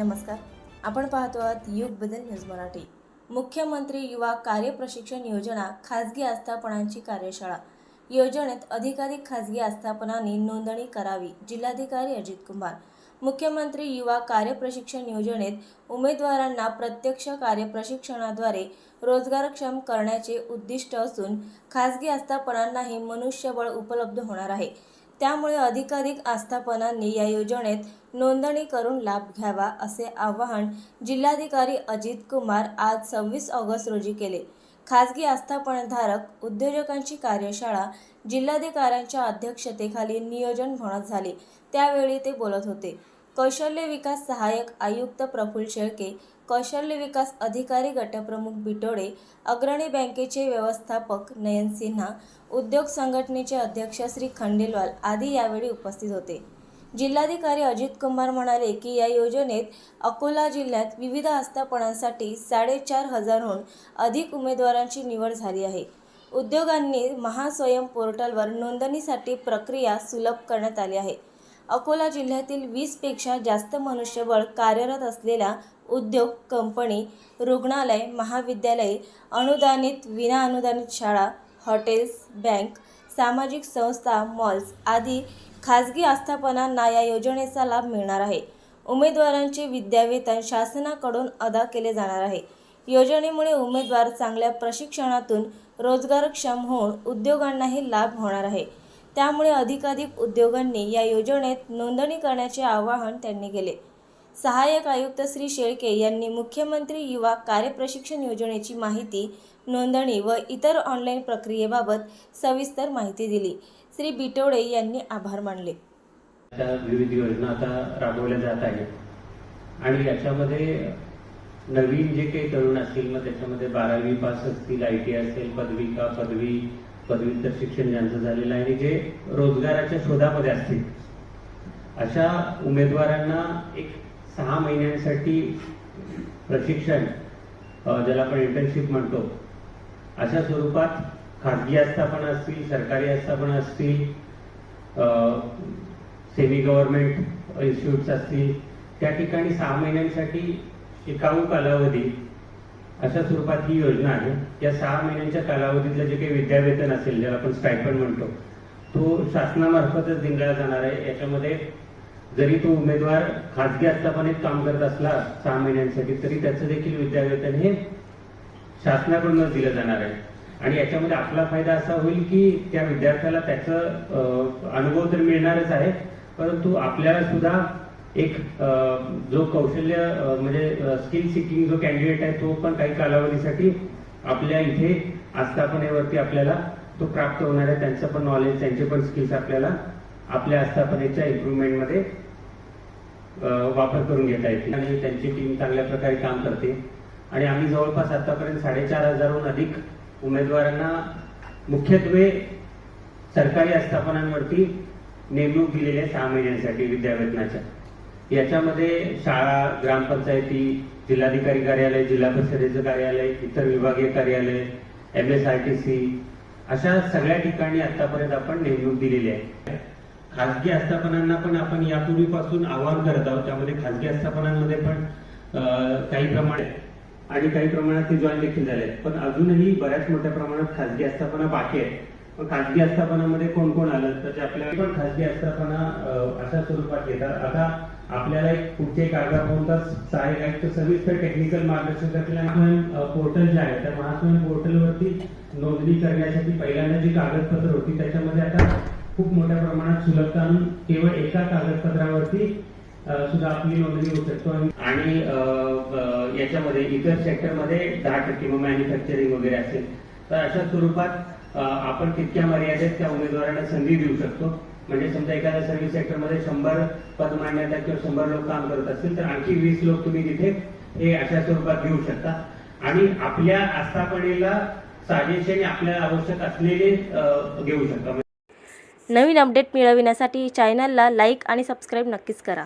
नमस्कार. आपण पाहतो आहात युग बदल न्यूज मराठी. मुख्यमंत्री युवा कार्य प्रशिक्षण योजना खाजगी आस्थापनांची कार्यशाळा. योजनेत अधिकाधिक खाजगी आस्थापनांनी नोंदणी करावी जिल्हाधिकारी अजित कुमार मुख्यमंत्री युवा कार्य प्रशिक्षण योजनेत उमेदवारांना प्रत्यक्ष कार्य प्रशिक्षणाद्वारे रोजगारक्षम करण्याचे उद्दिष्ट असून खाजगी आस्थापनांनाही मनुष्यबळ उपलब्ध होणार आहे. त्यामुळे अधिकाधिक आस्थापनांनी या योजनेत नोंदणी करून लाभ घ्यावा असे आवाहन जिल्हाधिकारी अजित कुमार आज सव्वीस ऑगस्ट रोजी केले. खाजगी आस्थापनधारक उद्योजकांची कार्यशाळा जिल्हाधिकाऱ्यांच्या अध्यक्षतेखाली नियोजन भवनात झाली. त्यावेळी ते बोलत होते. कौशल्य विकास सहाय्यक आयुक्त प्रफुल्ल शेळके कौशल्य विकास अधिकारी गटप्रमुख बिटोडे अग्रणी बँकेचे व्यवस्थापक नयन सिन्हा उद्योग संघटनेचे अध्यक्ष श्री खंडेलवाल आदी यावेळी उपस्थित होते. जिल्हाधिकारी अजित कुमार म्हणाले की या योजनेत अकोला जिल्ह्यात विविध आस्थापनांसाठी साडेचार हजारहून अधिक उमेदवारांची निवड झाली आहे. उद्योगांनी महास्वयं पोर्टलवर नोंदणीसाठी प्रक्रिया सुलभ करण्यात आली आहे. अकोला जिल्ह्यातील वीसपेक्षा जास्त मनुष्यबळ कार्यरत असलेल्या उद्योग कंपनी रुग्णालय महाविद्यालये अनुदानित विनाअनुदानित शाळा हॉटेल्स बँक सामाजिक संस्था मॉल्स आदी खाजगी आस्थापनांना या योजनेचा लाभ मिळणार आहे. उमेदवारांचे विद्यावेतन शासनाकडून अदा केले जाणार आहे. योजनेमुळे उमेदवार चांगल्या प्रशिक्षणातून रोजगारक्षम होऊन उद्योगांनाही लाभ होणार आहे. त्यामुळे अधिकाधिक उद्योगांनी या योजनेत नोंदणी करण्याचे आवाहन त्यांनी केले. सहाय्यक आयुक्त श्री शेळके यांनी मुख्यमंत्री युवा कार्यप्रशिक्षण योजनेची माहिती नोंदणी व इतर ऑनलाईन प्रक्रियेबाबत सविस्तर माहिती दिली. श्री बिटोडे यांनी आभार मानले. त्या विविध योजना आता राबवल्या जात आहेत. आणि याच्यामध्ये नवीन जे काही तरुण असतील मग त्याच्यामध्ये बारावी पास असतील आय टी असेल पदविका पदवी पदव्युत्तर शिक्षण ज्यांचं झालेलं आहे आणि जे रोजगाराच्या शोधामध्ये असतील. अशा उमेदवारांना एक सहा महिन्यांसाठी प्रशिक्षण ज्याला आपण इंटर्नशिप म्हणतो अशा स्वरूपात खाजगी आस्थापना असतील सरकारी आस्थापना असतील सेमी गव्हर्नमेंट इन्स्टिट्यूट्स असतील त्या ठिकाणी सहा महिन्यांसाठी शिकाऊ कालावधी अशा स्वरूपात ही योजना आहे. या सहा महिन्यांच्या कालावधीतलं जे काही विद्यावेतन असेल ज्याला आपण स्टायपंड म्हणतो तो शासनामार्फतच दिला जाणार आहे. याच्यामध्ये जरी तो उमेदवार खाजगी आस्थापनेत काम करत असला सहा महिन्यांसाठी तरी त्याचं देखील विद्यावेतन हे शासनाकडूनच दिलं जाणार आहे. आणि याच्यामध्ये आपला फायदा असा होईल की त्या विद्यार्थ्याला त्याचं अनुभव तर मिळणारच आहे परंतु आपल्याला सुद्धा एक जो कौशल्य म्हणजे स्किल सिकिंग जो कॅन्डिडेट आहे तो पण काही कालावधीसाठी आपल्या इथे आस्थापनेवरती आपल्याला तो प्राप्त होणार आहे. त्यांचं पण नॉलेज त्यांचे पण स्किल्स आपल्याला आपल्या आस्थापनेच्या इम्प्रुव्हमेंटमध्ये वापर करून घेता येतील. आणि त्यांची टीम चांगल्या प्रकारे काम करते. आणि आम्ही जवळपास आतापर्यंत साडेचार हजारहून अधिक उमेदवारांना मुख्यत्वे सरकारी आस्थापनांवरती नेमणूक दिलेली आहे सहा महिन्यांसाठी विद्यावेतनाच्या. याच्यामध्ये शाळा ग्रामपंचायती जिल्हाधिकारी कार्यालय जिल्हा परिषदेचं कार्यालय इतर विभागीय कार्यालय M S R T C अशा सगळ्या ठिकाणी आतापर्यंत आपण नेमणूक दिलेली आहे. खाजगी आस्थापनांना पण आपण यापूर्वीपासून आवाहन करत आहोत. त्यामध्ये खाजगी आस्थापनांमध्ये पण काही प्रमाणे आणि काही प्रमाणात ते जॉईन देखील झाले पण अजूनही बऱ्याच मोठ्या प्रमाणात खाजगी आस्थापना बाकी आहे पण खाजगी आस्थापनामध्ये कोण कोण आलं? तर आपल्या आपल्याला पण खाजगी आस्थापना अशा स्वरूपात येतात आता आपल्याला एक पुढचे कागदा पाहून तर सहाय्यक आयुक्त सविस्तर टेक्निकल मार्गदर्शन पोर्टल जे आहे त्या महास्वयं पोर्टलवरती नोंदणी करण्यासाठी पहिल्यांदा जी कागदपत्र होती त्याच्यामध्ये आता खूप मोठ्या प्रमाणात सुलभता आणून केवळ एका कागदपत्रावरती सुद्धा आपली नोंदणी होऊ शकतो. आणि- अ, याच्यामध्ये इतर सेक्टरमध्ये दहा टक्के मग मॅन्युफॅक्चरिंग वगैरे असेल. तर अशा स्वरूपात आपण तितक्या मर्यादेत त्या उमेदवारांना संधी देऊ शकतो. म्हणजे समजा एखाद्या सर्व्हिस सेक्टरमध्ये शंभर पद मांडण्यात किंवा शंभर लोक काम करत असतील तर आणखी वीस लोक तुम्ही तिथे हे अशा स्वरूपात घेऊ शकता. आणि आपल्या आस्थापनेला साजेसे आपल्याला आवश्यक असलेले घेऊ शकता. नवीन अपडेट मिळविण्यासाठी चॅनलला लाईक आणि सबस्क्राईब नक्कीच करा.